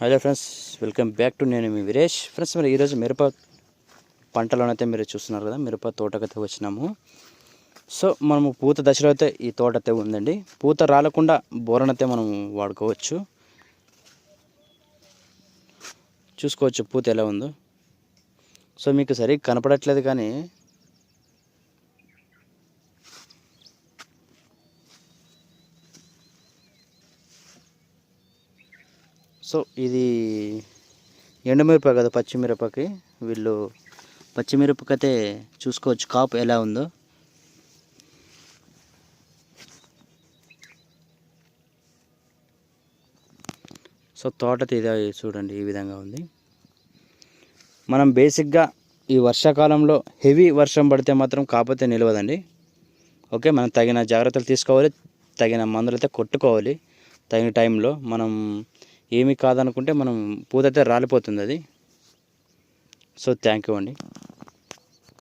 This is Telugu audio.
Hello friends welcome back to నేను మీ వీరేష్. ఫ్రెండ్స్ మరి ఈరోజు మిరప పంటలోనైతే మీరు చూస్తున్నారు కదా మిరప తోటకైతే వచ్చినాము. సో మనము పూత దశలో అయితే ఈ తోట అయితే ఉందండి. పూత రాలకుండా బోరనైతే మనం వాడుకోవచ్చు. చూసుకోవచ్చు పూత ఎలా ఉందో. సో మీకు సరిగ్గా కనపడట్లేదు కానీ సో ఇది ఎండుమిరప కదా పచ్చిమిరపకి వీళ్ళు పచ్చిమిరపకైతే చూసుకోవచ్చు. కాపు ఎలా ఉందో. సో తోట ఇది చూడండి ఈ విధంగా ఉంది. మనం బేసిక్గా ఈ వర్షాకాలంలో హెవీ వర్షం పడితే మాత్రం కాకపోతే నిలవదండి. ఓకే మనం తగిన జాగ్రత్తలు తీసుకోవాలి తగిన మందులు అయితే కొట్టుకోవాలి. తగిన టైంలో మనం ఏమీ కాదనుకుంటే మనం పూత అయితే రాలిపోతుంది అది. సో థ్యాంక్ యూ అండి.